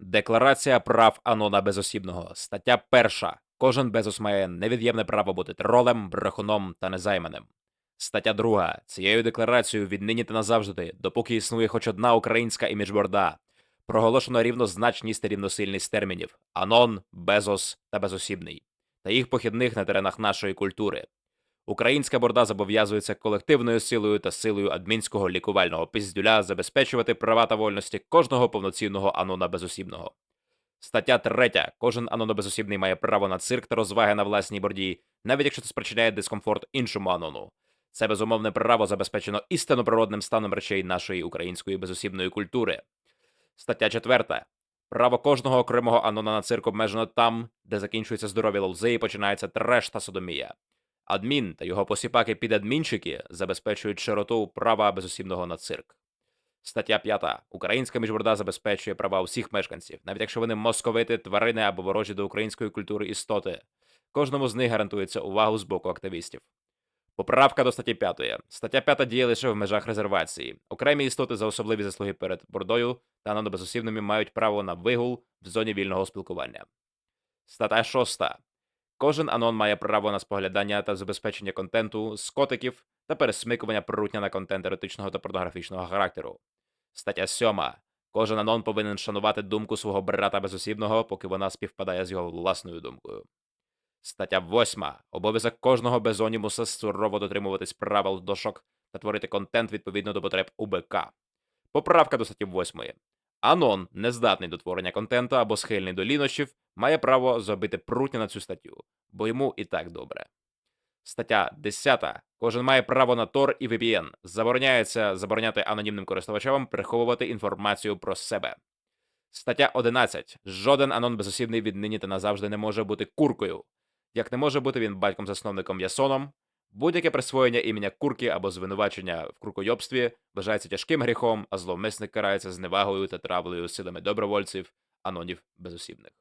Декларація прав Анона Безосібного. Стаття 1. Кожен безос має невід'ємне право бути тролем, брехуном та незайманим. Стаття 2. Цією декларацією віднині та назавжди, допоки існує хоч одна українська іміджборда, проголошено рівнозначність та рівносильність термінів анон, безос та безосібний та їх похідних на теренах нашої культури. Українська борда зобов'язується колективною силою та силою адмінського лікувального пиздюля забезпечувати права та вольності кожного повноцінного анона безосібного. Стаття 3. Кожен анон безосібний має право на цирк та розваги на власній борді, навіть якщо це спричиняє дискомфорт іншому анону. Це безумовне право забезпечено істинно природним станом речей нашої української безосібної культури. Стаття 4. Право кожного окремого анона на цирк обмежено там, де закінчується здоров'я лози і починається треш та содомія. Адмін та його посіпаки підадмінчики забезпечують широту права безосібного на цирк. Стаття 5. Українська міжборда забезпечує права усіх мешканців, навіть якщо вони московити, тварини або ворожі до української культури істоти. Кожному з них гарантується увагу з боку активістів. Поправка до статті 5. Стаття 5 діє лише в межах резервації. Окремі істоти за особливі заслуги перед бордою та нанобезосібними мають право на вигул в зоні вільного спілкування. Стаття 6. Кожен анон має право на споглядання та забезпечення контенту з котиків та пересмикування прирутня на контент еротичного та порнографічного характеру. Стаття 7. Кожен анон повинен шанувати думку свого брата безосібного, поки вона співпадає з його власною думкою. Стаття 8. Обов'язок кожного безонімуса сурово дотримуватись правил дошок та творити контент відповідно до потреб УБК. Поправка до статті 8. Анон, нездатний до творення контенту або схильний до лінощів, має право забити прутня на цю статтю, бо йому і так добре. Стаття 10. Кожен має право на Tor і VPN. Забороняється забороняти анонімним користувачам приховувати інформацію про себе. Стаття 11. Жоден анон безосібний віднині та назавжди не може бути куркою. Як не може бути він батьком-засновником Ясоном, будь-яке присвоєння імені курки або звинувачення в куркойобстві вважається тяжким гріхом, а зловмисник карається зневагою та травлею силами добровольців, анонів безосібних.